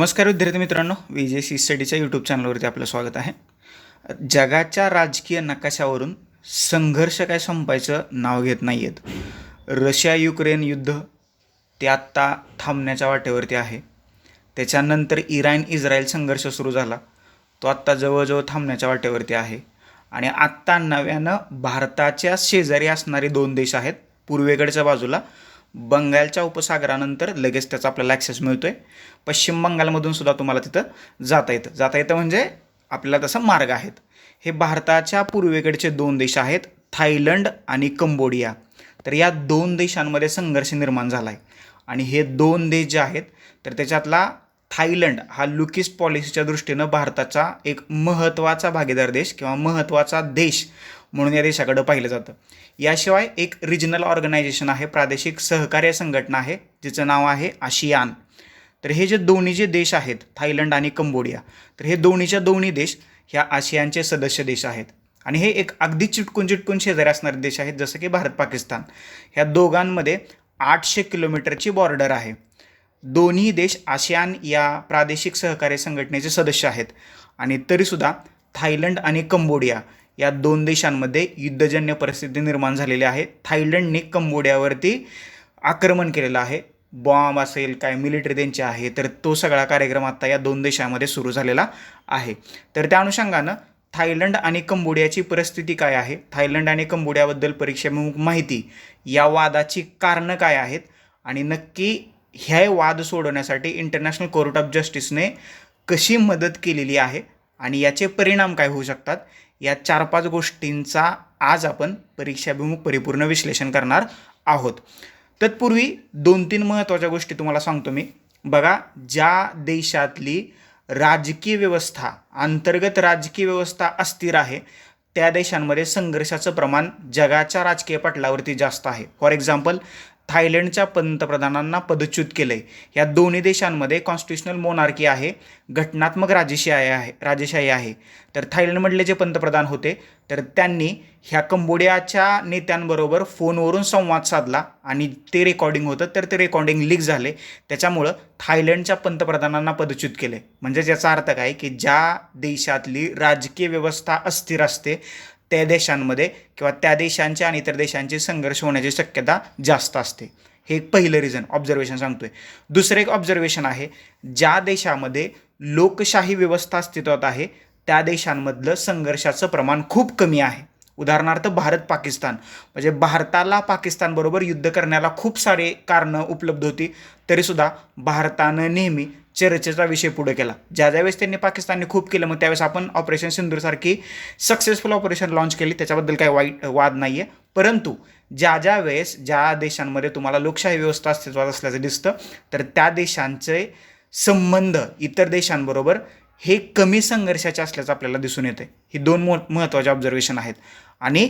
नमस्कार विद्यार्थी मित्रांनो विजय जे सी स्टडीच्या यूट्यूब चॅनलवरती आपलं स्वागत आहे. जगाच्या राजकीय नकाशावरून संघर्ष काय संपायचं नाव घेत नाही आहेत रशिया युक्रेन युद्ध ते आत्ता थांबण्याच्या वाटेवरती आहे. त्याच्यानंतर इराण इस्रायल संघर्ष सुरू झाला. तो आत्ता जवळजवळ थांबण्याच्या वाटेवरती आहे. आणि आत्ता नव्यानं भारताच्या शेजारी असणारे दोन देश आहेत पूर्वेकडच्या बाजूला बंगालच्या उपसागरानंतर लगेच त्याचा आपल्याला ॲक्सेस मिळतो आहे पश्चिम बंगालमधून सुद्धा तुम्हाला तिथं जाता येतं. जाता येतं म्हणजे आपल्याला तसा मार्ग आहेत. हे भारताच्या पूर्वेकडचे दोन देश आहेत थायलंड आणि कंबोडिया. तर या दोन देशांमध्ये संघर्ष निर्माण झाला आहे आणि हे दोन देश जे आहेत तर त्याच्यातला थायलंड हा लुकिस्ट पॉलिसीच्या दृष्टीनं भारताचा एक महत्त्वाचा भागीदार देश किंवा महत्त्वाचा देश म्हणून या देशाकडं पाहिलं जातं. याशिवाय एक रिजनल ऑर्गनायझेशन आहे प्रादेशिक सहकार्य संघटना आहे जिचं नाव आहे आशियान. तर हे जे दोन्ही जे देश आहेत थायलंड आणि कंबोडिया तर हे दोन्हीच्या दोन्ही देश ह्या आशियानचे सदस्य देश आहेत. आणि हे एक अगदी चिटकून चिटकून शेजारी असणारे देश आहेत जसं की भारत पाकिस्तान ह्या दोघांमध्ये आठशे किलोमीटरची बॉर्डर आहे. दोन्ही देश आशियान या प्रादेशिक सहकार्य संघटनेचे सदस्य आहेत. आणि तरीसुद्धा थायलंड आणि कंबोडिया या दोन देशांमध्ये युद्धजन्य परिस्थिती निर्माण झालेली आहे. थायलंडने कंबोडियावरती आक्रमण केलेलं आहे. बॉम्ब असेल काय मिलिटरी त्यांची आहे तर तो सगळा कार्यक्रम आता या दोन देशांमध्ये सुरू झालेला आहे. तर त्या अनुषंगानं थायलंड आणि कंबोडियाची परिस्थिती काय आहे? थायलंड आणि कंबोडियाबद्दल परीक्षेमुख माहिती या वादाची कारणं काय आहेत? आणि नक्की ह्या वाद सोडवण्यासाठी इंटरनॅशनल कोर्ट ऑफ जस्टिसने कशी मदत केलेली आहे आणि याचे परिणाम काय होऊ शकतात या चार पाच गोष्टींचा आज आपण परीक्षाभिमुख परिपूर्ण विश्लेषण करणार आहोत. तत्पूर्वी दोन तीन महत्त्वाच्या गोष्टी तुम्हाला सांगतो मी. बघा ज्या देशातली राजकीय व्यवस्था अंतर्गत राजकीय व्यवस्था अस्थिर आहे त्या देशांमध्ये संघर्षाचं प्रमाण जगाच्या राजकीय पटलावरती जास्त आहे. फॉर एक्झाम्पल थायलंडच्या पंतप्रधानांना पदच्युत केलं आहे या दोन्ही देशांमध्ये कॉन्स्टिट्युशनल मोनार्की आहे घटनात्मक राजेशाही आहे राजेशाही आहे. तर थायलंडमधले जे पंतप्रधान होते तर त्यांनी ह्या कंबोडियाच्या नेत्यांबरोबर फोनवरून संवाद साधला आणि ते रेकॉर्डिंग होतं तर ते रेकॉर्डिंग लीक झाले. त्याच्यामुळं थायलंडच्या पंतप्रधानांना पदच्युत केले म्हणजे याचा अर्थ काय की ज्या देशातली राजकीय व्यवस्था अस्थिर असते त्या देशांमध्ये किंवा त्या देशांच्या आणि इतर देशांचे संघर्ष होण्याची शक्यता जास्त असते. हे एक पहिलं रिझन ऑब्झर्वेशन सांगतोय. दुसरं एक ऑब्झर्वेशन आहे ज्या देशामध्ये लोकशाही व्यवस्था अस्तित्वात आहे त्या देशांमधलं संघर्षाचं प्रमाण खूप कमी आहे. उदाहरणार्थ भारत पाकिस्तान. म्हणजे भारताला पाकिस्तानबरोबर युद्ध करण्याला खूप सारे कारणं उपलब्ध होती. तरीसुद्धा भारतानं नेहमी चर्चेचा विषय पुढे केला. ज्या ज्यावेळेस त्यांनी पाकिस्तानने खूप केलं मग त्यावेळेस आपण ऑपरेशन सिंधूरसारखी सक्सेसफुल ऑपरेशन लॉन्च केली. त्याच्याबद्दल काही वाईट वाद नाही आहे परंतु ज्या ज्या वेळेस ज्या देशांमध्ये तुम्हाला लोकशाही व्यवस्था अस्तित्वात असल्याचं दिसतं तर त्या देशांचे संबंध इतर देशांबरोबर हे कमी संघर्षाचे असल्याचं आपल्याला दिसून येते ही दोन मो महत्त्वाचे ऑब्झर्वेशन आहेत. आणि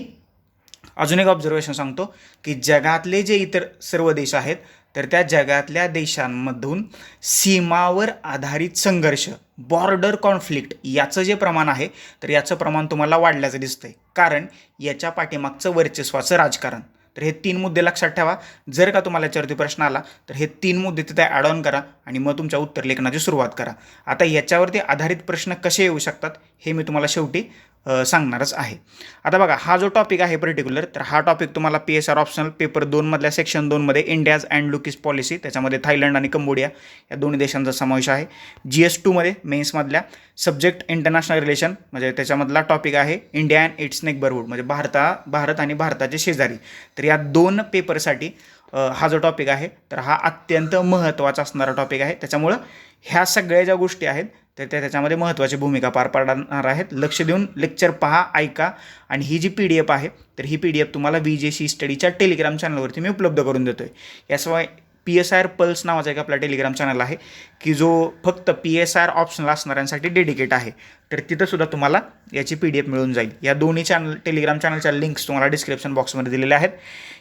अजून एक ऑब्झर्वेशन सांगतो की जगातले जे इतर सर्व देश आहेत तर त्या जगातल्या देशांमधून सीमावर आधारित संघर्ष बॉर्डर कॉन्फ्लिक्ट याचं जे प्रमाण आहे तर याचं प्रमाण तुम्हाला वाढल्याचं दिसतंय. कारण याच्या पाठीमागचं वर्चस्वाचं राजकारण. तर हे तीन मुद्दे लक्षात ठेवा. जर का तुम्हाला याच्यावरती प्रश्न आला तर हे तीन मुद्दे तिथे ॲड ऑन करा आणि मग तुमच्या उत्तर लेखनाची सुरुवात करा. आता याच्यावरती आधारित प्रश्न कसे येऊ शकतात हे मी तुम्हाला शेवटी सांगणारच आहे. आता बघा हा जो टॉपिक आहे पर्टिक्युलर तर हा टॉपिक तुम्हाला P S R optional paper दोनमधल्या section दोनमध्ये India's and look east policy त्याच्यामध्ये थायलंड आणि कंबोडिया या दोन्ही देशांचा समावेश आहे. जी एस टूमध्ये मेन्समधल्या सब्जेक्ट इंटरनॅशनल रिलेशन म्हणजे त्याच्यामधला टॉपिक आहे इंडिया अँड इट्स नेकबरहूड म्हणजे भारता भारत आणि भारताचे शेजारी. तर या दोन पेपरसाठी हा जो टॉपिक आहे तर हा अत्यंत महत्त्वाचा असणारा टॉपिक आहे. त्याच्यामुळं ह्या सगळ्या ज्या गोष्टी आहेत तर त्या त्याच्यामध्ये महत्त्वाची भूमिका पार पाडणार आहेत. लक्ष देऊन लेक्चर पहा ऐका. आणि ही जी पी डी एफ आहे तर ही पी डी एफ तुम्हाला व्ही जे सी स्टडीच्या टेलिग्राम चॅनलवरती मी उपलब्ध करून देतो आहे याशिवाय पी एस आर पल्स नावाचा एक आपला टेलिग्राम चॅनल आहे की जो फक्त पी एस आर ऑप्शनला असणाऱ्यांसाठी डेडिकेट आहे. तर तिथंसुद्धा तुम्हाला याची पी डी एफ मिळून जाईल. या दोन्ही चॅनल टेलिग्राम चॅनलच्या लिंक्स तुम्हाला डिस्क्रिप्शन बॉक्समध्ये दिलेल्या आहेत.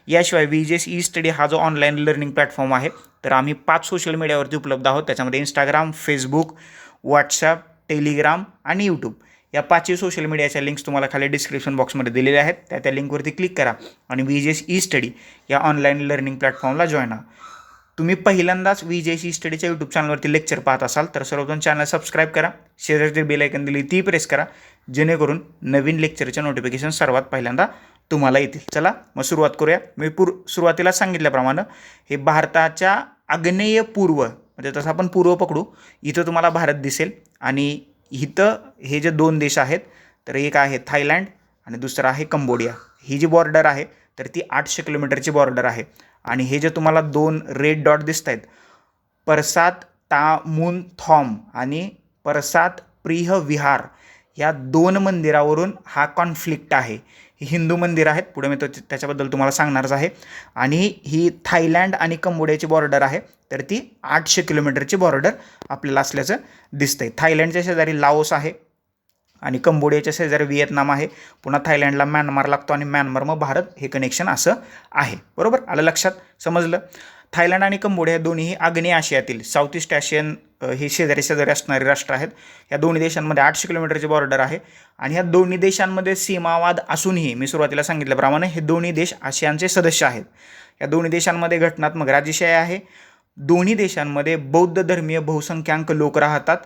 याशिवाय व्ही जे ई स्टडी हा जो ऑनलाईन लर्निंग प्लॅटफॉर्म आहे तर आम्ही पाच सोशल मीडियावरती उपलब्ध आहोत. त्याच्यामध्ये इंस्टाग्राम फेसबुक व्हॉट्सॲप टेलिग्राम आणि यूट्यूब या पाचही सोशल मीडियाच्या लिंक्स तुम्हाला खाली डिस्क्रिप्शन बॉक्समध्ये दिलेल्या आहेत. त्या त्या लिंकवरती क्लिक करा आणि व्ही जे ई स्टडी या ऑनलाईन लर्निंग प्लॅटफॉर्मला जॉईन व्हा. तुम्ही पहिल्यांदाच विजयशी स्टडीच्या यूट्यूब चॅनलवरती लेक्चर पाहत असाल तर सर्वप्रथम चॅनल सबस्क्राईब करा. शेजारची बिल आयकन दिली ती प्रेस करा. जेणेकरून नवीन लेक्चरचे नोटिफिकेशन सर्वात पहिल्यांदा तुम्हाला येतील. चला मग सुरुवात करूया. मी पूर सुरुवातीला सांगितल्याप्रमाणे हे भारताच्या आग्नेय पूर्व म्हणजे तसं आपण पूर्व पकडू. इथं तुम्हाला भारत दिसेल आणि इथं हे जे दोन देश आहेत तर एक आहे थायलँड आणि दुसरं आहे कंबोडिया. ही जी बॉर्डर आहे तर ती आठशे किलोमीटरची बॉर्डर आहे. आणि हे जे तुम्हाला दोन रेड डॉट दिसत आहेत परसात तामुन थॉम आणि परसात प्रिह विहार या दोन मंदिरावरून हा कॉन्फ्लिक्ट आहे. ही हिंदू मंदिर आहेत पुढे मी तो त्याच्याबद्दल तुम्हाला सांगणारच आहे. आणि ही थायलँड आणि कंबोडियाची बॉर्डर आहे. तर ती आठशे किलोमीटरची बॉर्डर आपल्याला असल्याचं दिसतं आहे थायलंडच्या शेजारी लाओस आहे आणि कंबोडियाच्या शेजारी व्हिएतनाम आहे. पुन्हा थायलंडला म्यानमार लागतो आणि म्यानमार मग भारत हे कनेक्शन असं आहे. बरोबर? आलं लक्षात? समजलं? थायलंड आणि कंबोडिया दोन्हीही आग्नेय आशियातील साऊथ ईस्ट आशियन हे शेजारी शेजारी असणारे राष्ट्र आहेत. या दोन्ही देशांमध्ये आठशे किलोमीटरची बॉर्डर आहे आणि ह्या दोन्ही देशांमध्ये सीमावाद असूनही मी सुरुवातीला सांगितल्याप्रमाणे हे दोन्ही देश आशियानचे सदस्य आहेत. या दोन्ही देशांमध्ये घटनात्मक राजेशाही आहे. दोन्ही देशांमध्ये बौद्ध धर्मीय बहुसंख्याक लोक राहतात.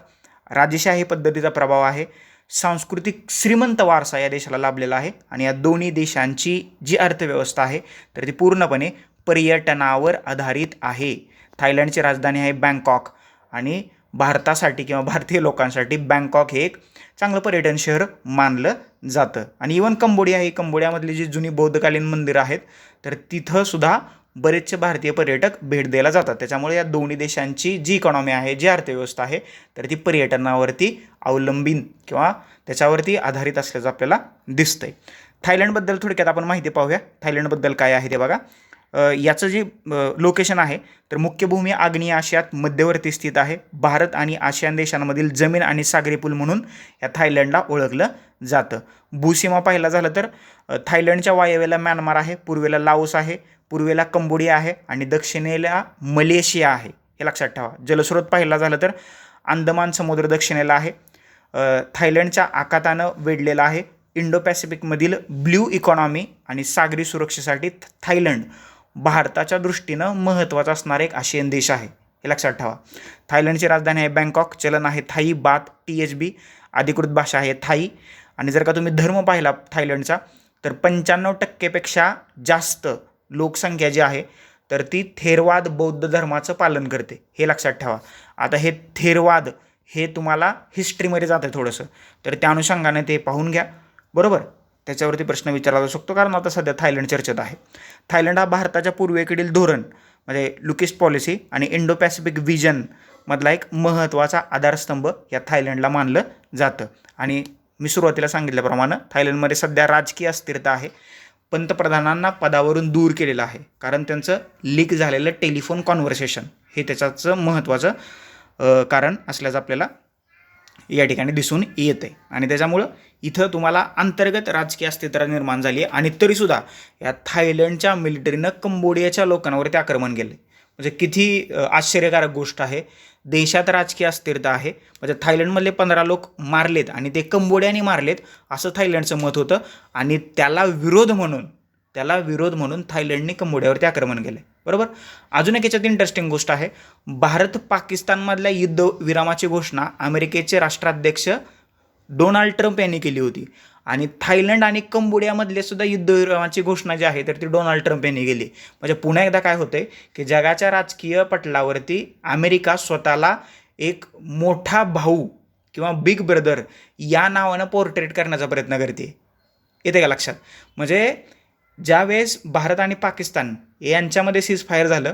राजेशाही पद्धतीचा प्रभाव आहे. सांस्कृतिक श्रीमंत वारसा या देशाला लाभलेला आहे आणि या दोन्ही देशांची जी अर्थव्यवस्था आहे तर ती पूर्णपणे पर्यटनावर आधारित आहे. थायलंडची राजधानी आहे बँकॉक आणि भारतासाठी किंवा भारतीय लोकांसाठी बँकॉक हे एक चांगलं पर्यटन शहर मानलं जातं. आणि इवन कंबोडिया हे कंबोडियामधली जी जुनी बौद्धकालीन मंदिरं आहेत तर तिथंसुद्धा बरेचसे भारतीय पर्यटक भेट द्यायला जातात. त्याच्यामुळे या दोन्ही देशांची जी इकॉनॉमी आहे जी अर्थव्यवस्था आहे तर ती पर्यटनावरती अवलंबीन किंवा त्याच्यावरती आधारित असल्याचं आपल्याला दिसतंय. थायलंडबद्दल थोडक्यात आपण माहिती पाहूया. थायलंडबद्दल काय आहे ते बघा. याचं जे लोकेशन आहे तर मुख्य भूमी आग्नेय आशियात मध्यवर्ती स्थित आहे. भारत आणि आशियान देशांमधील जमीन आणि सागरी पूल म्हणून या थायलंडला ओळखलं जातं. भूसीमा पाहिला झालं तर थायलंडच्या वायव्येला म्यानमार आहे पूर्वेला लाओस आहे पूर्वेला कंबोडिया आहे आणि दक्षिणेला मलेशिया आहे. हे लक्षात ठेवा. जलस्रोत पाहिला झालं तर अंदमान समुद्र दक्षिणेला आहे. थायलंडच्या आकातानं वेढलेला आहे. इंडो पॅसिफिकमधील ब्ल्यू इकॉनॉमी आणि सागरी सुरक्षेसाठी थायलंड भारताच्या दृष्टीनं महत्त्वाचा असणारा एक आशियन देश आहे. हे लक्षात ठेवा. थायलंडची राजधानी आहे बँकॉक. चलन आहे थाई बात टी एच बी. अधिकृत भाषा आहे थाई. आणि जर का तुम्ही धर्म पाहिला थायलंडचा तर पंच्याण्णव टक्केपेक्षा जास्त लोकसंख्या जी आहे तर ती थेरवाद बौद्ध धर्माचं पालन करते. हे लक्षात ठेवा. आता हे थेरवाद हे तुम्हाला हिस्ट्रीमध्ये जातं थोडंसं. तर त्या अनुषंगाने ते पाहून घ्या. बरोबर? त्याच्यावरती प्रश्न विचारला जाऊ शकतो कारण आता सध्या थायलंड चर्चेत आहे. थायलंड हा भारताच्या पूर्वेकडील धोरण म्हणजे लुकिस्ट पॉलिसी आणि इंडो पॅसिफिक विजनमधला एक महत्त्वाचा आधारस्तंभ या थायलंडला मानलं जातं. आणि मी सुरुवातीला सांगितल्याप्रमाणे थायलंडमध्ये सध्या राजकीय अस्थिरता आहे. पंतप्रधानांना पदावरून दूर केलेलं आहे. कारण त्यांचं लीक झालेलं टेलिफोन कॉन्व्हर्सेशन हे त्याच्याचं महत्त्वाचं कारण असल्याचं आपल्याला या ठिकाणी दिसून येते आणि त्याच्यामुळं इथं तुम्हाला अंतर्गत राजकीय अस्थिरता निर्माण झाली आहे. आणि तरीसुद्धा या थायलंडच्या मिलिटरीनं कंबोडियाच्या लोकांवरती आक्रमण केले म्हणजे किती आश्चर्यकारक गोष्ट आहे. देशात राजकीय अस्थिरता आहे. म्हणजे थायलंडमधले पंधरा लोक मारलेत आणि ते कंबोडियाने मारलेत असं थायलंडचं मत होतं. आणि त्याला विरोध म्हणून त्याला विरोध म्हणून थायलंडने कंबोडियावरती आक्रमण केले बरोबर? अजून एक याच्यात इंटरेस्टिंग गोष्ट आहे. भारत पाकिस्तानमधल्या युद्ध विरामाची घोषणा अमेरिकेचे राष्ट्राध्यक्ष डोनाल्ड ट्रम्प यांनी केली होती. आणि थायलंड आणि कंबोडियामधले सुद्धा युद्धविरामाची घोषणा जी आहे तर ती डोनाल्ड ट्रम्प यांनी केली. म्हणजे पुन्हा एकदा काय होतंय की जगाच्या राजकीय पटलावरती अमेरिका स्वतःला एक मोठा भाऊ किंवा बिग ब्रदर या नावानं पोर्ट्रेट करण्याचा प्रयत्न करते. येते का लक्षात? म्हणजे ज्यावेळेस भारत आणि पाकिस्तान यांच्यामध्ये सीज फायर झालं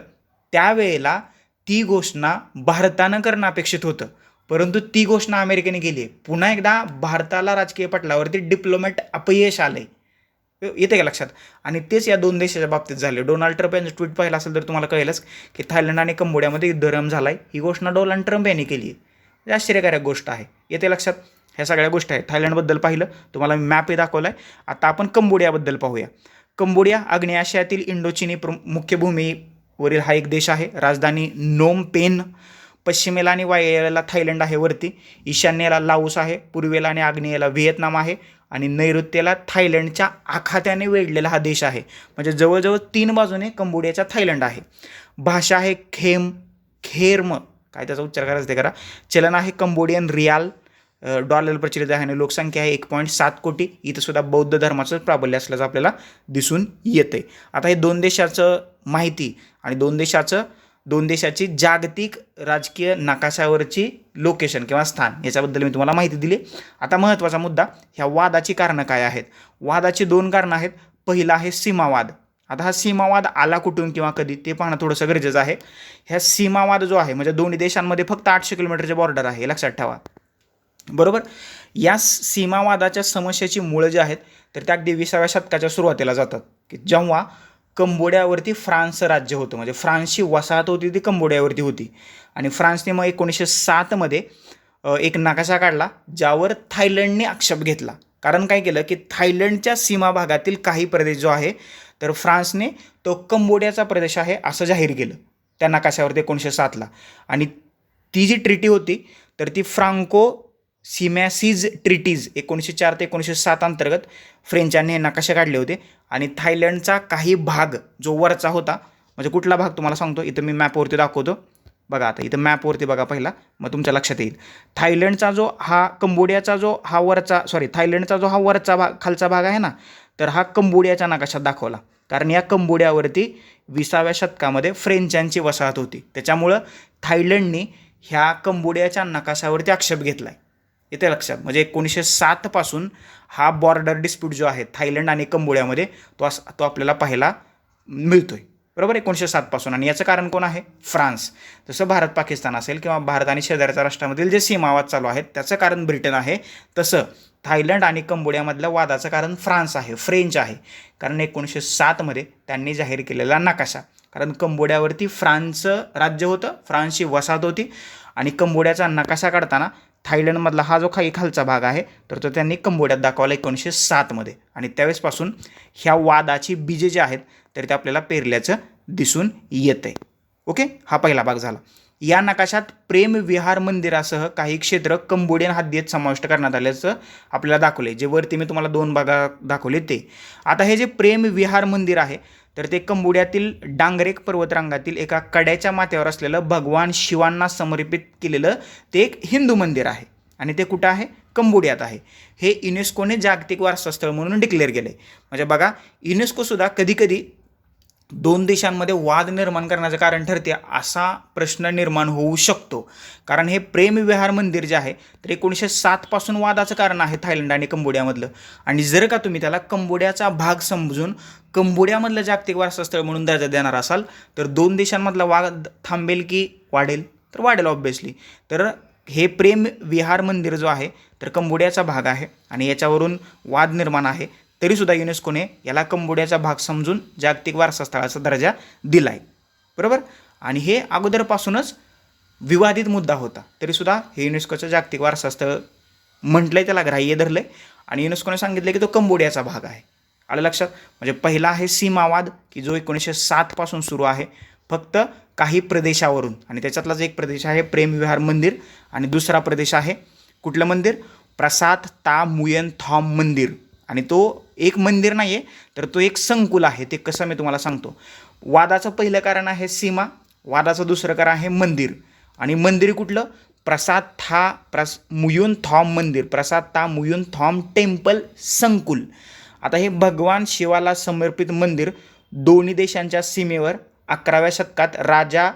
त्यावेळेला ती घोषणा भारतानं करणं अपेक्षित होतं. परंतु ती घोषणा अमेरिकेने केली आहे. पुन्हा एकदा भारताला राजकीय पटलावरती डिप्लोमॅट अपयश आलं आहे येते का लक्षात? आणि तेच या दोन देशाच्या बाबतीत झाले डोनाल्ड ट्रम्प यांचं ट्विट पाहिलं असेल तर तुम्हाला कळेलच की थायलंड आणि कंबोडियामध्ये युद्धरम झाला आहे ही घोषणा डोनाल्ड ट्रम्प यांनी केली आहे. आश्चर्यकारक गोष्ट आहे. येते लक्षात? ह्या सगळ्या गोष्टी आहेत. थायलंडबद्दल पाहिलं. तुम्हाला मी मॅपही दाखवला आहे आता आपण कंबोडियाबद्दल पाहूया. कंबोडिया आग्नेय आशियातील इंडोचिनी प्र मुख्य भूमीवरील हा एक देश आहे. राजधानी नोम पेन पश्चिमेला आणि वायव्येला थायलंड आहे वरती. ईशान्येला लाओस आहे पूर्वेला आणि आग्नेयेला व्हिएतनाम आहे आणि नैऋत्येला थायलंडच्या आखात्याने वेढलेला हा देश आहे. म्हणजे जवळजवळ तीन बाजूने कंबोडियाचा थायलंड आहे. भाषा आहे खेम खेर्म. काय त्याचा उच्चार करायचा ते करा. चलन आहे कंबोडियन रियाल डॉलर प्रचलित आहे आणि लोकसंख्या आहे एक पॉईंट सात कोटी. इथंसुद्धा बौद्ध धर्माचं प्राबल्य असल्याचं आपल्याला दिसून येते आता हे दोन देशाचं माहिती आणि दोन देशाचं दोन देशाची जागतिक राजकीय नकाशावरची लोकेशन किंवा स्थान याच्याबद्दल मी तुम्हाला माहिती दिली. आता महत्त्वाचा मुद्दा ह्या वादाची कारणं काय आहेत? वादाची दोन कारणं आहेत. पहिला आहे सीमावाद. आता हा सीमावाद आला कुठून किंवा कधी ते पाहणं थोडंसं गरजेचं आहे. ह्या सीमावाद जो आहे म्हणजे दोन्ही देशांमध्ये फक्त आठशे किलोमीटरचे बॉर्डर आहे लक्षात ठेवा. बरोबर? या सीमावादाच्या समस्येची मुळं जी आहेत तर त्या अगदी विसाव्या शतकाच्या सुरुवातीला जातात. की जेव्हा कंबोड्यावरती फ्रान्सचं राज्य होतं. म्हणजे फ्रान्सची वसाहत होती ती कंबोड्यावरती होती. आणि फ्रान्सने मग एकोणीसशे सातमध्ये एक नकाशा काढला ज्यावर थायलंडने आक्षेप घेतला. कारण काय केलं की थायलंडच्या सीमा भागातील काही प्रदेश जो आहे तर फ्रान्सने तो कंबोडियाचा प्रदेश आहे असं जाहीर केलं त्या नकाशावरती एकोणीसशे सातला. आणि ती जी ट्रिटी होती तर ती फ्रांको सिमॅसीज ट्रिटीज एकोणीसशे चार ते एकोणीसशे सात अंतर्गत फ्रेंचांनी हे नकाशे काढले होते? आणि थायलंडचा काही भाग जो वरचा होता म्हणजे कुठला भाग तुम्हाला सांगतो? इथं मी मॅपवरती दाखवतो. बघा आता इथं मॅपवरती बघा पहिला मग तुमच्या लक्षात येईल. थायलंडचा जो हा कंबोडियाचा जो हा वरचा सॉरी थायलंडचा जो हा वरचा भाग खालचा भाग आहे ना तर हा कंबोडियाच्या नकाशात दाखवला. कारण या कंबोडियावरती विसाव्या शतकामध्ये फ्रेंचांची वसाहत होती. त्याच्यामुळं थायलंडने ह्या कंबोडियाच्या नकाशावरती आक्षेप घेतला आहे येते लक्षात. म्हणजे एकोणीसशे सातपासून हा बॉर्डर डिस्प्यूट जो आहे थायलंड आणि कंबोडियामध्ये तो अस तो आपल्याला पाहायला मिळतो आहे बरोबर? एकोणीसशे सातपासून आणि याचं कारण कोण आहे? फ्रान्स. जसं भारत पाकिस्तान असेल किंवा भारत आणि शेजारच्या राष्ट्रामधील जे सीमावाद चालू आहेत त्याचं कारण ब्रिटन आहे. तसं थायलंड आणि कंबोडियामधल्या वादाचं कारण फ्रान्स आहे. फ्रेंच आहे. कारण एकोणीसशे सातमध्ये त्यांनी जाहीर केलेला नकाशा. कारण कंबोडियावरती फ्रान्सचं राज्य होतं. फ्रान्सची वसाहत होती. आणि कंबोडियाचा नकाशा काढताना थायलंडमधला हा जो काही खालचा भाग आहे तर तो त्यांनी कंबोडियात दाखवला एकोणीसशे सातमध्ये आणि त्यावेळेसपासून ह्या वादाची बीजे जे आहेत तर ते आपल्याला पेरल्याचं दिसून येतं आहे ओके? हा पहिला भाग झाला. या नकाशात प्रेम विहार मंदिरासह काही क्षेत्र कंबोडियन हद्दीत समाविष्ट करण्यात आल्याचं आपल्याला दाखवले जे वरती मी तुम्हाला दोन भागा दाखवले ते. आता हे जे प्रेम विहार मंदिर आहे तर ते कंबोडियातील डांगरेक पर्वतरांगातील एका कड्याच्या माथ्यावर असलेलं भगवान शिवांना समर्पित केलेलं ते एक हिंदू मंदिर आहे. आणि ते कुठं आहे? कंबोडियात आहे. हे युनेस्कोने जागतिक वारसा स्थळ म्हणून डिक्लेअर केलं आहे म्हणजे बघा युनेस्कोसुद्धा कधीकधी दोन देशांमध्ये वाद निर्माण करण्याचं कारण ठरते असा प्रश्न निर्माण होऊ शकतो. कारण हे प्रेमविहार मंदिर जे आहे तर एकोणीसशे सातपासून वादाचं कारण आहे थायलंड आणि कंबोडियामधलं. आणि जर का तुम्ही त्याला कंबोडियाचा भाग समजून कंबोडियामधलं जागतिक वारसा स्थळ म्हणून दर्जा देणार असाल तर दोन देशांमधला वाद थांबेल की वाढेल? तर वाढेल ऑब्व्हियसली तर हे प्रेम विहार मंदिर जो आहे तर कंबोडियाचा भाग आहे आणि याच्यावरून वाद निर्माण आहे. तरीसुद्धा युनेस्कोने याला कंबोडियाचा भाग समजून जागतिक वारसा स्थळाचा दर्जा दिला आहे बरोबर? आणि हे अगोदरपासूनच विवादित मुद्दा होता. तरीसुद्धा हे युनेस्कोचं जागतिक वारसा स्थळ म्हटलंय त्याला ग्राह्य धरलंय. आणि युनेस्कोने सांगितलं की तो कंबोडियाचा भाग आहे. आलं लक्षात? म्हणजे पहिला आहे सीमावाद की जो एकोणीसशे सातपासून सुरू आहे. फक्त काही प्रदेशावरून. आणि त्याच्यातलाच एक प्रदेश आहे प्रेमविहार मंदिर. आणि दुसरा प्रदेश आहे कुठलं मंदिर? प्रसाद ता मुयन थॉम मंदिर. आणि तो एक मंदिर नाही आहे तर तो एक संकुल आहे ते कसं मी तुम्हाला सांगतो. वादाचं पहिलं कारण आहे सीमा वादाचं दुसरं कारण आहे मंदिर. आणि मंदिर कुठलं? प्रसाद था प्रस मुयुन थॉम मंदिर प्रसाद था मुयुन थॉम टेम्पल संकुल. आता हे भगवान शिवाला समर्पित मंदिर दोन्ही देशांच्या सीमेवर अकराव्या शतकात राजा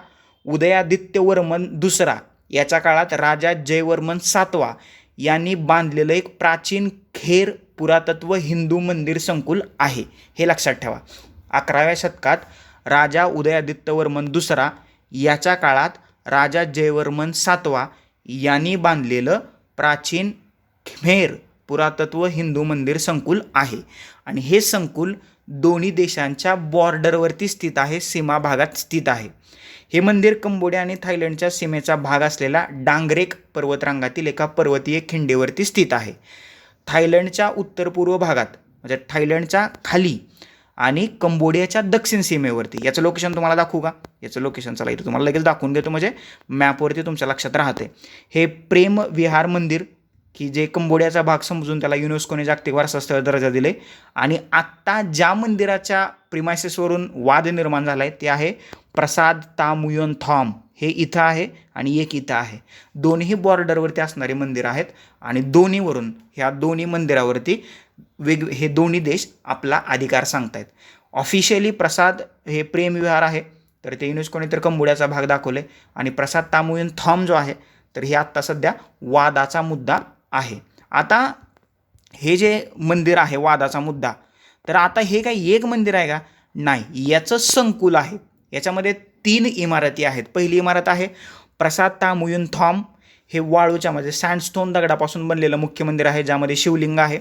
उदयादित्यवर्मन दुसरा याच्या काळात राजा जयवर्मन सातवा. यांनी बांधलेलं एक प्राचीन खेर पुरातत्व हिंदू मंदिर संकुल आहे. हे लक्षात ठेवा. अकराव्या शतकात राजा उदयादित्यवर्मन दुसरा याच्या काळात राजा जयवर्मन सातवा यांनी बांधलेलं प्राचीन खमेर पुरातत्व हिंदू मंदिर संकुल आहे. आणि हे संकुल दोन्ही देशांच्या बॉर्डरवरती स्थित आहे सीमा भागात स्थित आहे. हे मंदिर कंबोडिया आणि थायलंडच्या सीमेचा भाग असलेला डांगरेक पर्वतरांगातील एका पर्वतीय खिंडीवरती स्थित आहे. थायलंडच्या उत्तर पूर्व भागात म्हणजे थायलंडच्या खाली आणि कंबोडियाच्या दक्षिण सीमेवरती. याचं लोकेशन तुम्हाला दाखवू का? याचं लोकेशन चला इथं तुम्हाला लगेच दाखवून देतो. म्हणजे मॅपवरती तुमच्या लक्षात राहते. हे प्रेम विहार मंदिर की जे कंबोडियाचा भाग समजून त्याला युनेस्कोने जागतिक वारसा स्थळ दर्जा दिले. आणि आत्ता ज्या मंदिराच्या प्रिमायसेसवरून वाद निर्माण झाला आहे ते आहे प्रसाद तामुयन थॉम हे इथं आहे आणि एक इथं आहे. दोन्ही बॉर्डरवरती असणारे मंदिर आहेत आणि दोन्हीवरून ह्या दोन्ही मंदिरावरती वेग हे दोन्ही देश आपला अधिकार सांगतायत. ऑफिशियली प्रसाद हे प्रेमविहार आहे तर ते युनेस्कोने तर कंबुड्याचा भाग दाखवले. आणि प्रसाद तामुयन थॉम जो आहे तर हे आत्ता सध्या वादाचा मुद्दा आहे. आता हे जे मंदिर आहे वादाचा मुद्दा तर आता हे काय एक मंदिर आहे का? नाही याचं संकुल आहे. याच्यामध्ये तीन इमारती आहेत. पहिली इमारत आहे प्रसाद तामुयुन थॉम. हे वाळूच्या म्हणजे सँडस्टोन दगडापासून बनलेलं मुख्य मंदिर आहे ज्यामध्ये शिवलिंग आहे.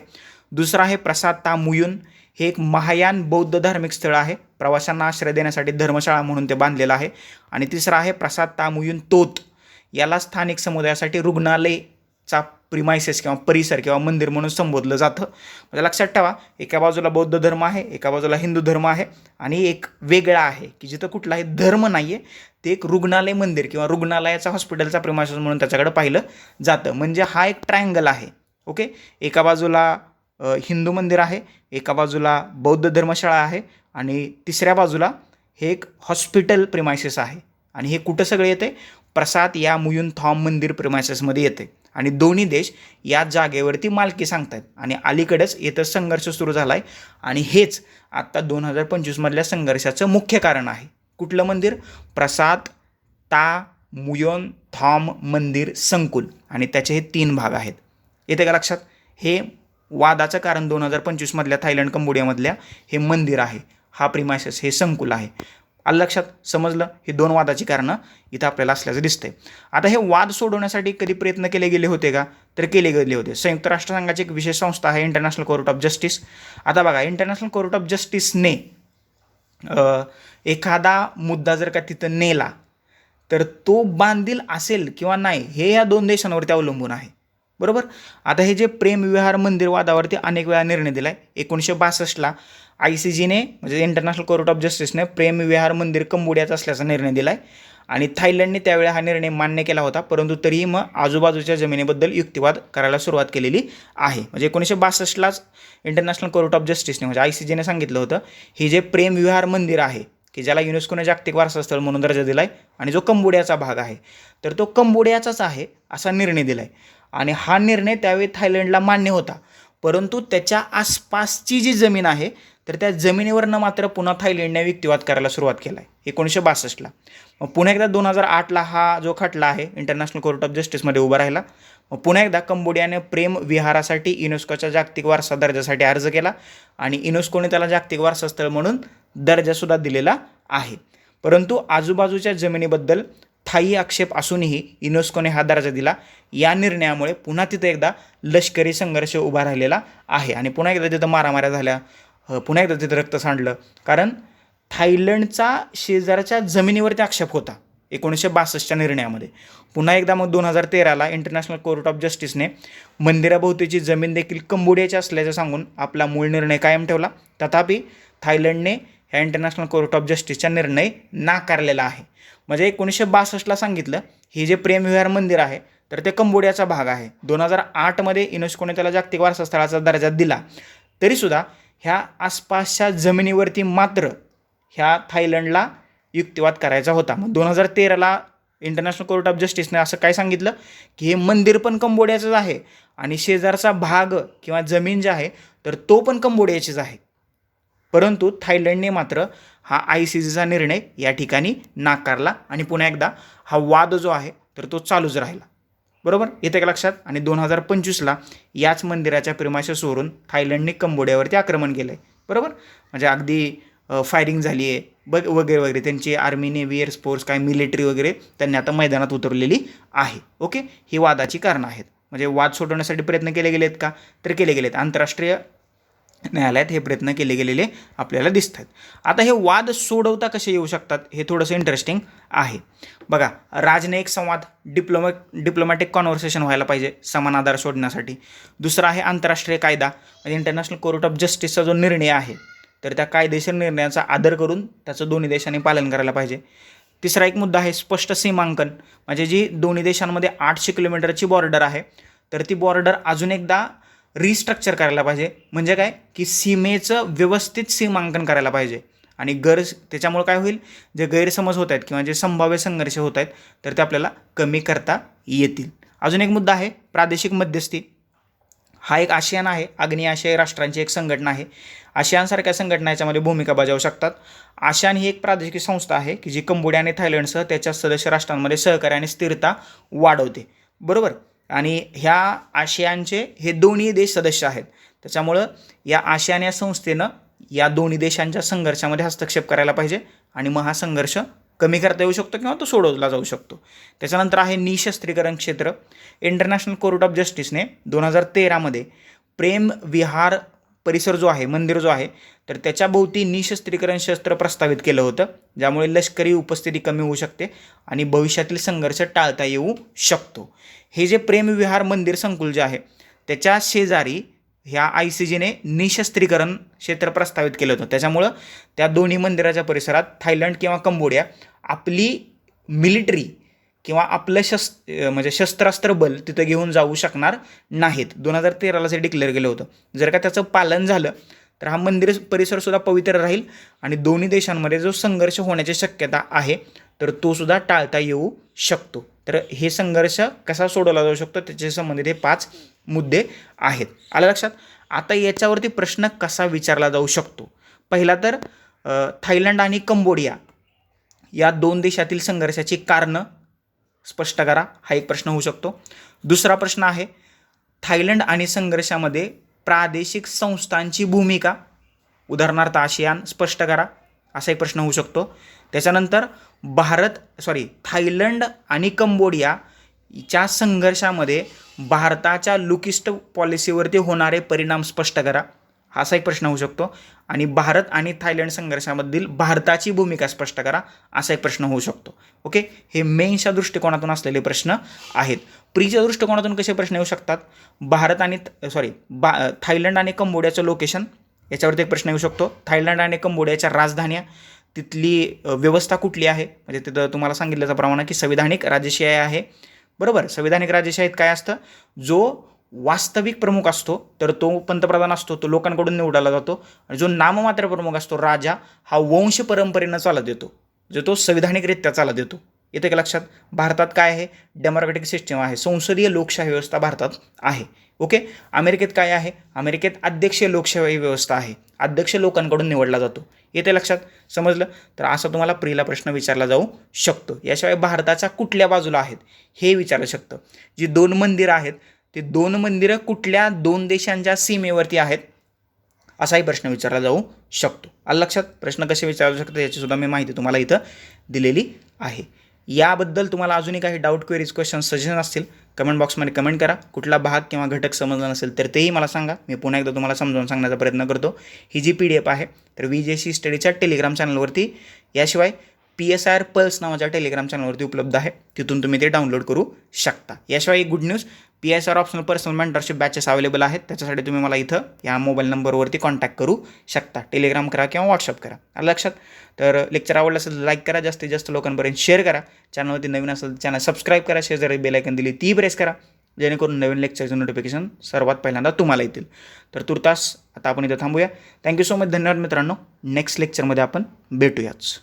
दुसरं आहे प्रसाद तामुयुन. हे एक महायान बौद्ध धार्मिक स्थळ आहे. प्रवाशांना आश्रय देण्यासाठी धर्मशाळा म्हणून ते बांधलेलं आहे. आणि तिसरं आहे प्रसाद तामुयुन तोत. याला स्थानिक समुदायासाठी रुग्णालयचा प्रिमायसेस किंवा परिसर किंवा मंदिर म्हणून संबोधलं जातं. म्हणजे लक्षात ठेवा एका बाजूला बौद्ध धर्म आहे एका बाजूला हिंदू धर्म आहे आणि एक वेगळा आहे की जिथं कुठलाही धर्म नाही आहे ते एक रुग्णालय मंदिर किंवा रुग्णालयाचा हॉस्पिटलचा प्रिमायसेस म्हणून त्याच्याकडे पाहिलं जातं. म्हणजे हा एक ट्रायंगल आहे ओके? एका बाजूला हिंदू मंदिर आहे एका बाजूला बौद्ध धर्मशाळा आहे आणि तिसऱ्या बाजूला हे एक हॉस्पिटल प्रिमायसेस आहे आणि हे कुठं सगळं येते प्रसाद या मुयुन थॉम मंदिर प्रिमायसेसमध्ये येते आणि दोन्ही देश या जागेवरती मालकी सांगतायत. आणि अलीकडेच येथं संघर्ष सुरू झाला आहे आणि हेच आत्ता दोन हजार पंचवीसमधल्या संघर्षाचं मुख्य कारण आहे. कुठलं मंदिर? प्रसाद ता मुयोन थॉम मंदिर संकुल. आणि त्याचे हे तीन भाग आहेत. येते का लक्षात? हे वादाचं कारण दोन हजार पंचवीसमधल्या थायलंड कंबोडियामधल्या हे मंदिर आहे. हा प्रिमायसेस हे संकुल आहे. आलं लक्षात? समजलं? ही दोन वादाची कारणं इथं आपल्याला असल्याचं दिसतंय. आता हे वाद सोडवण्यासाठी कधी प्रयत्न केले गेले होते का? तर केले गेले होते. संयुक्त राष्ट्रसंघाची एक विशेष संस्था आहे इंटरनॅशनल कोर्ट ऑफ जस्टिस आता बघा इंटरनॅशनल कोर्ट ऑफ जस्टिसने एखादा मुद्दा जर का तिथं नेला तर तो बांधील असेल किंवा नाही हे या दोन देशांवरती अवलंबून आहे. बरोबर? आता हे जे प्रेमविहार मंदिर वादावरती अनेक वेळा निर्णय दिला आहे एकोणीसशे बासष्टला आय सी जीने म्हणजे इंटरनॅशनल कोर्ट ऑफ जस्टिसने प्रेमविहार मंदिर कंबोडियाचा असल्याचा निर्णय दिला आहे आणि थायलंडने त्यावेळी हा निर्णय मान्य केला होता परंतु तरीही मग आजूबाजूच्या जमिनीबद्दल युक्तिवाद करायला सुरुवात केलेली आहे. म्हणजे एकोणीसशे बासष्टलाच इंटरनॅशनल कोर्ट ऑफ जस्टिसने म्हणजे आय सी जीने सांगितलं होतं हे जे प्रेमविहार मंदिर आहे की ज्याला युनेस्कोने जागतिक वारसास्थळ म्हणून दर्जा दिला आहे आणि जो कंबोडियाचा भाग आहे. तर तो कंबोडियाचाच आहे असा निर्णय दिला आहे आणि हा निर्णय त्यावेळी थायलंडला मान्य होता. परंतु त्याच्या आसपासची जी जमीन आहे तर त्या जमिनीवरनं मात्र पुन्हा थायलंडने युक्तिवाद करायला सुरुवात केला आहे एकोणीसशे बासष्टला. पुन्हा एकदा दोन हजार आठला हा जो खटला आहे इंटरनॅशनल कोर्ट ऑफ जस्टिसमध्ये उभा राहिला. मग पुन्हा एकदा कंबोडियाने प्रेम विहारासाठी युनेस्कोच्या जागतिक वारसा दर्जासाठी अर्ज केला आणि युनेस्कोने त्याला जागतिक वारसा स्थळ म्हणून दर्जासुद्धा दिलेला आहे. परंतु आजूबाजूच्या जमिनीबद्दल थाई आक्षेप असूनही युनेस्कोने हा दर्जा दिला. या निर्णयामुळे पुन्हा तिथं एकदा लष्करी संघर्ष उभा राहिलेला आहे. आणि पुन्हा एकदा तिथं मारामाऱ्या झाल्या. पुन्हा एकदा तिथं रक्त सांडलं. कारण थायलंडचा शेजारच्या जमिनीवरती आक्षेप होता एकोणीसशे बासष्टच्या निर्णयामध्ये. पुन्हा एकदा मग दोन हजार तेराला इंटरनॅशनल कोर्ट ऑफ जस्टिसने मंदिराभोवतीची जमीन देखील कंबोडियाची असल्याचं सांगून आपला मूळ निर्णय कायम ठेवला. तथापि थायलंडने ह्या इंटरनॅशनल कोर्ट ऑफ जस्टिसचा निर्णय नाकारलेला आहे. म्हणजे एकोणीसशे बासष्टला सांगितलं हे जे प्रेमविहार मंदिर आहे तर ते कंबोडियाचा भाग आहे. दोन हजार आठमध्ये युनेस्कोने त्याला जागतिक वारसा स्थळाचा दर्जा दिला. तरीसुद्धा ह्या आसपासच्या जमिनीवरती मात्र ह्या थायलंडला युक्तिवाद करायचा होता. मग दोन हजार तेराला इंटरनॅशनल कोर्ट ऑफ जस्टिसने असं काय सांगितलं? की हे मंदिर पण कंबोडियाचंच आहे आणि शेजारचा भाग किंवा जमीन जे आहे तर तो पण कंबोडियाचीच आहे. परंतु थायलंडने मात्र हा आय सी सीचा निर्णय या ठिकाणी नाकारला आणि पुन्हा एकदा हा वाद जो आहे तर तो चालूच राहिला. बरोबर? येते का लक्षात? आणि दोन हजार पंचवीसला याच मंदिराच्या प्रेमाशेसवरून थायलंडने कंबोडियावरती आक्रमण केलं आहे बरोबर? म्हणजे अगदी फायरिंग झाली आहे. बग वगैरे वगैरे. त्यांची आर्मी नेव्ही स्पोर्ट्स काय मिलिटरी वगैरे त्यांनी आता मैदानात उतरलेली आहे. ओके ही वादाची कारणं आहेत. म्हणजे वाद सोडवण्यासाठी प्रयत्न केले गेलेत का? तर केले गेलेत. आंतरराष्ट्रीय न्यायालयात हे प्रयत्न केले गेलेले आपल्याला दिसत आहेत. आता हे वाद सोडवता कसे येऊ शकतात हे थोडंसं इंटरेस्टिंग आहे. बघा राजनयिक संवाद डिप्लोमॅ डिप्लोमॅटिक कॉन्व्हर्सेशन व्हायला पाहिजे समान आधार सोडण्यासाठी दुसरा आहे आंतरराष्ट्रीय कायदा. म्हणजे इंटरनॅशनल कोर्ट ऑफ जस्टिसचा जो निर्णय आहे तर त्या कायदेशीर निर्णयाचा आदर करून त्याचं दोन्ही देशांनी पालन करायला पाहिजे. तिसरा एक मुद्दा आहे स्पष्ट सीमांकन. म्हणजे जी दोन्ही देशांमध्ये आठशे किलोमीटरची बॉर्डर आहे तर ती बॉर्डर अजून एकदा रिस्ट्रक्चर करायला पाहिजे. म्हणजे काय? की सीमेचं व्यवस्थित सीमांकन करायला पाहिजे. आणि गर त्याच्यामुळे काय होईल? जे गैरसमज होत आहेत किंवा जे संभाव्य संघर्ष होत आहेत तर ते आपल्याला कमी करता येतील. अजून एक मुद्दा आहे प्रादेशिक मध्यस्थी. हा एक आशियान आहे. आग्नेय आशियाई राष्ट्रांची एक संघटना आहे. आशियानसारख्या संघटना याच्यामध्ये भूमिका बजावू शकतात. आशियान ही एक प्रादेशिक संस्था आहे की जी कंबोडिया आणि थायलंडसह त्याच्या सदस्य राष्ट्रांमध्ये सहकार्य आणि स्थिरता वाढवते. बरोबर? आणि ह्या आशियानचे हे दोन्ही देश सदस्य आहेत. त्याच्यामुळं या आशियान या संस्थेनं या दोन्ही देशांच्या संघर्षामध्ये हस्तक्षेप करायला पाहिजे आणि मग हा संघर्ष कमी करता येऊ शकतो किंवा तो सोडवला जाऊ शकतो. त्याच्यानंतर आहे निशस्त्रीकरण क्षेत्र. इंटरनॅशनल कोर्ट ऑफ जस्टिसने दोन हजार तेरामध्ये प्रेम विहार परिसर जो आहे मंदिर जो आहे तर त्याच्याभोवती निशस्त्रीकरण शस्त्र प्रस्तावित केलं होतं. ज्यामुळे लष्करी उपस्थिती कमी होऊ शकते आणि भविष्यातील संघर्ष टाळता येऊ शकतो. हे जे प्रेमविहार मंदिर संकुल जे आहे त्याच्या शेजारी ह्या आय सी जीने निशस्त्रीकरण क्षेत्र प्रस्तावित केलं होतं. त्याच्यामुळं त्या दोन्ही मंदिराच्या परिसरात थायलंड किंवा कंबोडिया आपली मिलिटरी किंवा आपलं शस् म्हणजे शस्त्रास्त्र बल तिथं घेऊन जाऊ शकणार नाहीत. दोन हजार तेराला जे डिक्लेअर केलं होतं. जर का त्याचं पालन झालं तर हा मंदिर परिसरसुद्धा पवित्र राहील आणि दोन्ही देशांमध्ये जो संघर्ष होण्याची शक्यता आहे तर तो सुद्धा टाळता येऊ शकतो. तर हे संघर्ष कसा सोडवला जाऊ शकतो त्याच्या संबंधित हे पाच मुद्दे आहेत. आलं लक्षात? आता याच्यावरती प्रश्न कसा विचारला जाऊ शकतो? पहिला तर थायलंड आणि कंबोडिया या दोन देशातील संघर्षाची कारणं स्पष्ट करा हा एक प्रश्न होऊ शकतो. दुसरा प्रश्न आहे थायलंड आणि संघर्षामध्ये प्रादेशिक संस्थांची भूमिका उदाहरणार्थ आशियान स्पष्ट करा असा एक प्रश्न होऊ शकतो. त्याच्यानंतर भारत सॉरी थायलंड आणि कंबोडिया च्या संघर्षामध्ये भारताच्या लुकिस्ट पॉलिसीवरती होणारे परिणाम स्पष्ट करा. असा एक प्रश्न होऊ शकतो. आणि भारत आणि थायलंड संघर्षामधील भारताची भूमिका स्पष्ट करा असा एक प्रश्न होऊ शकतो. ओके? हे मेन्सच्या दृष्टिकोनातून असलेले प्रश्न आहेत. प्रीच्या दृष्टिकोनातून कसे प्रश्न येऊ शकतात? भारत आणि सॉरी बा थायलंड आणि कंबोडियाचं लोकेशन याच्यावरती एक प्रश्न येऊ शकतो. थायलंड आणि कंबोडियाच्या राजधान्या तिथली व्यवस्था कुठली आहे? म्हणजे तिथं तुम्हाला सांगितल्याचं प्रमाणे की संविधानिक राजेशाही आहे. बरोबर? संविधानिक राजेशाहीत काय असतं? जो वास्तविक प्रमुख असतो तर तो पंतप्रधान असतो तो लोकांकडून निवडला जातो. आणि जो नाममात्र प्रमुख असतो राजा हा वंश परंपरेनं चालत येतो. जो तो संविधानिकरित्या चालत येतो. येते का लक्षात? भारतात काय आहे? डेमोक्रॅटिक सिस्टम आहे. संसदीय लोकशाही व्यवस्था भारतात आहे. ओके? अमेरिकेत काय आहे? अमेरिकेत अध्यक्षीय लोकशाही व्यवस्था आहे. अध्यक्ष लोकांकडून निवडला जातो. येते लक्षात? समजलं? तर असा तुम्हाला पहिला प्रश्न विचारला जाऊ शकतो. याशिवाय भारताच्या कुठल्या बाजूला आहेत? हे विचारलं शकतं. जी दोन मंदिरं आहेत ते दोन मंदिरं कुठल्या दोन देशांच्या सीमेवरती आहेत असाही प्रश्न विचारला जाऊ शकतो. आलं लक्षात? प्रश्न कसे विचारू शकतो याचीसुद्धा मी माहिती तुम्हाला इथं दिलेली आहे. याबद्दल तुम्हाला अजूनही काही डाऊट क्वेरीज क्वेश्चन सजेशन असतील कमेंट बॉक्समध्ये कमेंट करा. कुठला भाग किंवा घटक समजला नसेल तर तेही मला सांगा. मी पुन्हा एकदा तुम्हाला समजावून सांगण्याचा प्रयत्न करतो. ही जी पी डी एफ आहे तर व्ही जे सी स्टडीच्या टेलिग्राम चॅनलवरती याशिवाय पी एस आर पल्स नावाच्या टेलिग्राम चॅनलवरती उपलब्ध आहे. तिथून तुम्ही ते डाउनलोड करू शकता. याशिवाय एक good news P S R optional personal mentorship batches available आहेत. त्याच्यासाठी तुम्ही मला इथं या मोबाईल नंबरवरती कॉन्टॅक्ट करू शकता. टेलिग्राम करा किंवा व्हॉट्सअप करा. आलं लक्षात? तर लेक्चर आवडलं असेल लाईक करा. जास्तीत जास्त लोकांपर्यंत शेअर करा. चॅनलवरती नवीन असेल चॅनल सबस्क्राईब करा. शेजारी बेलायकन दिली ती प्रेस करा. जेणेकरून नवीन लेक्चरचं नोटिफिकेशन सर्वात पहिल्यांदा तुम्हाला येतील. तर तुर्तास आता आपण इथं थांबूया. थँक्यू सो मच धन्यवाद मित्रांनो. नेक्स्ट लेक्चरमध्ये आपण भेटूयाच.